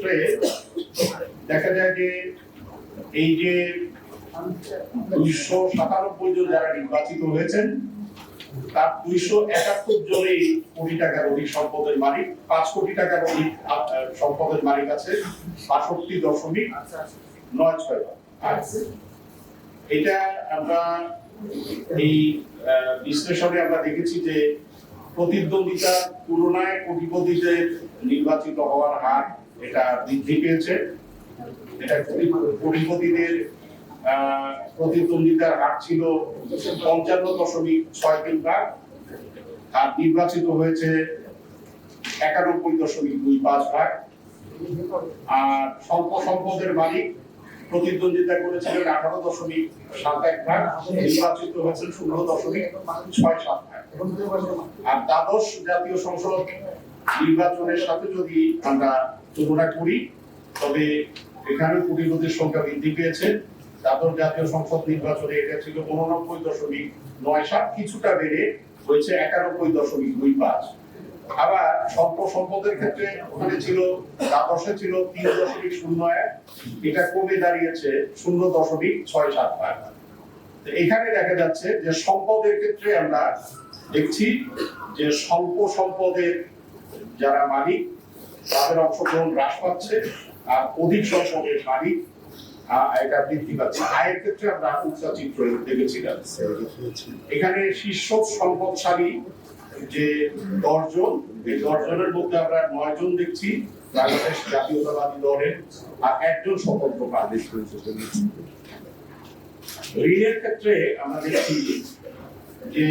ক্ষেত্রে দেখা যায় যে এই যে দুইশো সাতানব্বই জন যারা নির্বাচিত হয়েছেন, তার দুইশো একাত্তর কোটি টাকার অধিক সম্পদের মালিক, পাঁচ কোটি টাকার অধিক সম্পদের মালিক আছে, বাষট্টি দশমিক নয় ছয় এটা আমরা এই বিশ্লেষণে আমরা দেখেছি যে প্রতিদ্বন্দ্বিতার তুলনায় কোটিপতিদের নির্বাচিত হওয়ার হার এটা বৃদ্ধি পেয়েছে। এটা কোটি- কোটিপতিদের প্রতিদ্বন্দ্বিতার হার ছিল পঞ্চান্ন দশমিক ছয় তিন ভাগ। আর নির্বাচিত হয়েছে একানব্বই দশমিক দুই পাঁচ ভাগ। আর স্বল্প সম্পদের মালিক প্রতিদ্বন্দ্বিতা করেছিলেন আঠারো দশমিক সাত এক ভাগ, নির্বাচিত হয়েছেন ষোলো দশমিক ছয় সাত ভাগ। আর দ্বাদশ জাতীয় সংসদ নির্বাচনের সাথে যদি আমরা তুলনা করি, তবে এখানে কোটিপতির সংখ্যা বৃদ্ধি পেয়েছে। দ্বাদশ জাতীয় সংসদ নির্বাচনে এটা ছিল উননব্বই দশমিক নয় সাত, কিছুটা বেড়ে হয়েছে একানব্বই দশমিক দুই পাঁচ। আবার স্বল্প সম্পদের ক্ষেত্রে ওখানে ছিল, দ্বাদশে ছিল তিন দশমিক শূন্য এক, এটা কমে দাঁড়িয়েছে শূন্য দশমিক ছয় সাত তো এখানে দেখা যাচ্ছে যে সম্পদের ক্ষেত্রে আমরা দেখছি যে স্বল্প সম্পদের যারা মালিক তাদের অংশগ্রহণ হ্রাস পাচ্ছে আর অধিক মালিক আহ, এটা বৃদ্ধি পাচ্ছে। আয়ের ক্ষেত্রে আমরা উচ্চ চিত্র দেখেছিলাম। এখানে শীর্ষ সম্পদশালী যে দশজন এই দশজনের মধ্যে আমরা নয় জন দেখছি বাংলাদেশ জাতীয়তাবাদী দলের আর একজন স্বতন্ত্র ঋণের ক্ষেত্রে আমরা দেখছি যে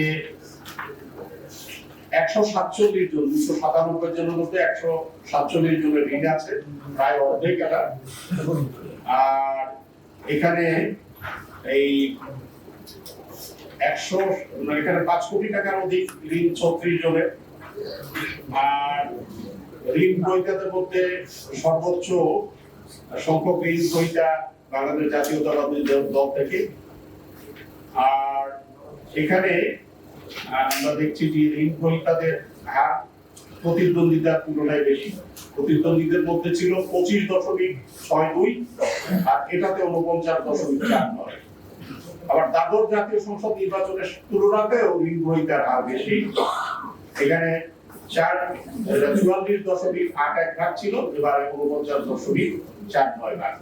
একশো সাতচল্লিশ জন, দুশো সাতানব্বই জনের মধ্যে একশো সাতচল্লিশ জনের ঋণ আছে, প্রায় অর্ধেক এটা আর এখানে এই একশো মানে এখানে পাঁচ কোটি টাকার অধিক ঋণ ছত্রিশ জনের। আর ঋণ গ্রহীতাদের মধ্যে সর্বোচ্চ সংখ্যক ঋণ গ্রহীতা বাংলাদেশ জাতীয়তাবাদী দল- দল থেকে। আর এখানে আমরা দেখছি যে ঋণ গ্রহীতাদের হার প্রতিদ্বন্দ্বিতার তুলনায় বেশি। প্রতিদ্বন্দ্বীদের মধ্যে ছিল পঁচিশ দশমিক ছয় দুই, আর এটাতে উনপঞ্চাশ দশমিক চার নয়। আবার দ্বাদশ জাতীয় সংসদ নির্বাচনের তুলনাতেও ঋণ গ্রহীতার হার বেশি। এখানে চার চুয়াল্লিশ দশমিক আট এক ভাগ ছিল, এবারে উনপঞ্চাশ দশমিক চার নয় ভাগ।